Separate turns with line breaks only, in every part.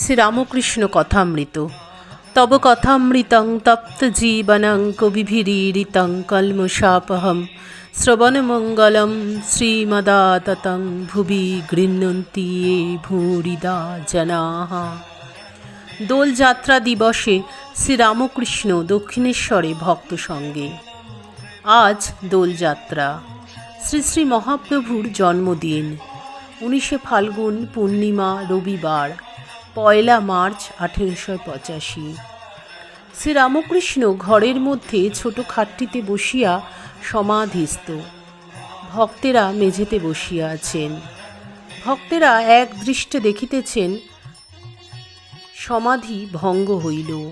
শ্রীরামকৃষ্ণ কথামৃত। তব কথামৃতং তপ্ত জীবনং কবিভিরীরিতং কলমুষাপহম শ্রবণমঙ্গলম শ্রীমদাততং ভুবি গৃহ্ণন্তি এ ভূরিদা জনাঃ। দোলযাত্রা দিবসে শ্রীরামকৃষ্ণ দক্ষিণেশ্বরে ভক্ত সঙ্গে। আজ দোলযাত্রা। শ্রী শ্রী মহাপ্রভুর জন্মদিন। উনিশে ফাল্গুন পূর্ণিমা রবিবার। পয়লা মার্চ আঠেরোশো পঁচাশি। শ্রীরামকৃষ্ণ ঘরের মধ্যে ছোট খাটটিতে বসিয়া সমাধিস্থ। ভক্তেরা মেঝেতে বসিয়া আছেন। ভক্তেরা এক দৃষ্টে দেখিতেছেন, সমাধি ভঙ্গ হইল।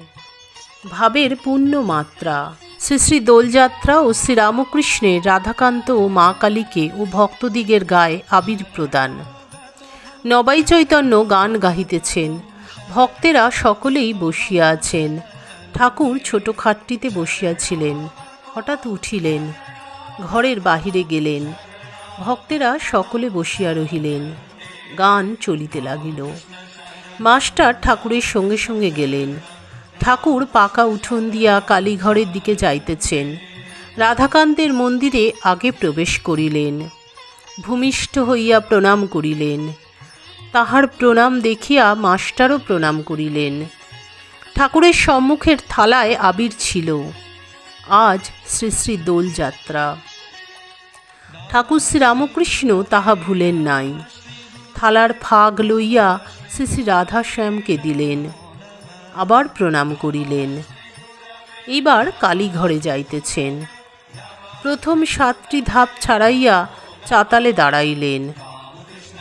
ভাবের পূর্ণ মাত্রা। শ্রী শ্রী দোলযাত্রা ও শ্রীরামকৃষ্ণের রাধাকান্ত ও মা কালীকে ও ভক্তদিগের গায়ে আবির প্রদান। নবাই চৈতন্য গান গাহিতেছেন। ভক্তেরা সকলেই বসিয়া আছেন। ঠাকুর ছোট খাটটিতে বসিয়াছিলেন। হঠাৎ উঠিলেন। ঘরের বাহিরে গেলেন। ভক্তেরা সকলে বসিয়া রহিলেন। গান চলিতে লাগিল। মাস্টার ঠাকুরের সঙ্গে সঙ্গে গেলেন। ঠাকুর পাকা উঠোন দিয়া কালীঘরের দিকে যাইতেছেন। রাধাকান্তের মন্দিরে আগে প্রবেশ করিলেন। ভূমিষ্ঠ হইয়া প্রণাম করিলেন। তাহার প্রণাম দেখিয়া মাস্টারও প্রণাম করিলেন। ঠাকুরের সম্মুখের থালায় আবির ছিল। আজ শ্রী শ্রী দোলযাত্রা। ঠাকুর শ্রীরামকৃষ্ণ তাহা ভুলেন নাই। থালার ফাগ লইয়া শ্রী শ্রী রাধাশ্যামকে দিলেন। আবার প্রণাম করিলেন। এইবার কালীঘরে যাইতেছেন। প্রথম সাতটি ধাপ ছাড়াইয়া চাতালে দাঁড়াইলেন।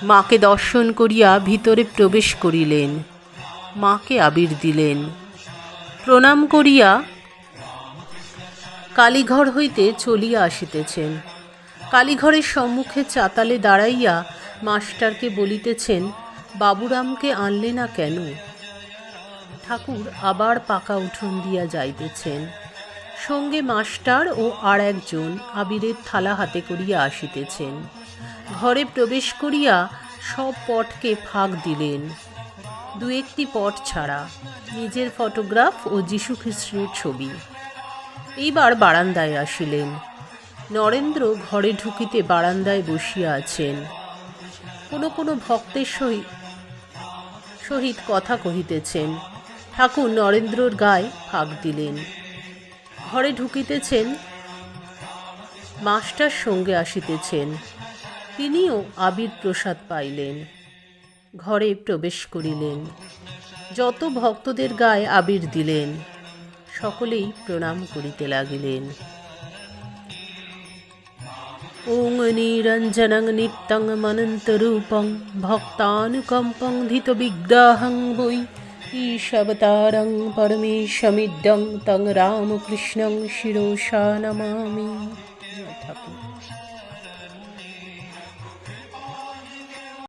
মাকে দর্শন করিয়া ভিতরে প্রবেশ করিলেন। মাকে আবির দিলেন। প্রণাম করিয়া কালীঘর হইতে চলিয়া আসিতেছেন। কালীঘরের সম্মুখে চাতালে দাঁড়াইয়া মাস্টারকে বলিতেছেন, বাবুরামকে আনলে না কেন? ঠাকুর আবার পাকা উঠোন দিয়া যাইতেছেন। সঙ্গে মাস্টার ও আর একজন আবিরের থালা হাতে করিয়া আসিতেছেন। ঘরে প্রবেশ করিয়া সব পটকে ফাঁক দিলেন। দু একটি পট ছাড়া, নিজের ফটোগ্রাফ ও যীশুখ্রিস্টের ছবি। এইবার বারান্দায় আসিলেন। নরেন্দ্র ঘরে ঢুকিতে বারান্দায় বসিয়া আছেন। কোনো কোনো ভক্তের সহিত সহিত কথা কহিতেছেন। ঠাকুর নরেন্দ্রর গায়ে ফাঁক দিলেন। ঘরে ঢুকিতেছেন, মাস্টার সঙ্গে আসিতেছেন। তিনিও আবির প্রসাদ পাইলেন। ঘরে প্রবেশ করিলেন। যত ভক্তদের গায়ে আবির দিলেন, সকলেই প্রণাম করিতে লাগিলেন। ওং নিরঞ্জনং নিত্যং মনন্তরূপং ভক্তানুকম্পং ধিত বিগ্রহং বৈ ঈশবতারং পরমেশমিডং তং রামকৃষ্ণং শিরোষা নমামি। ঠাকুর।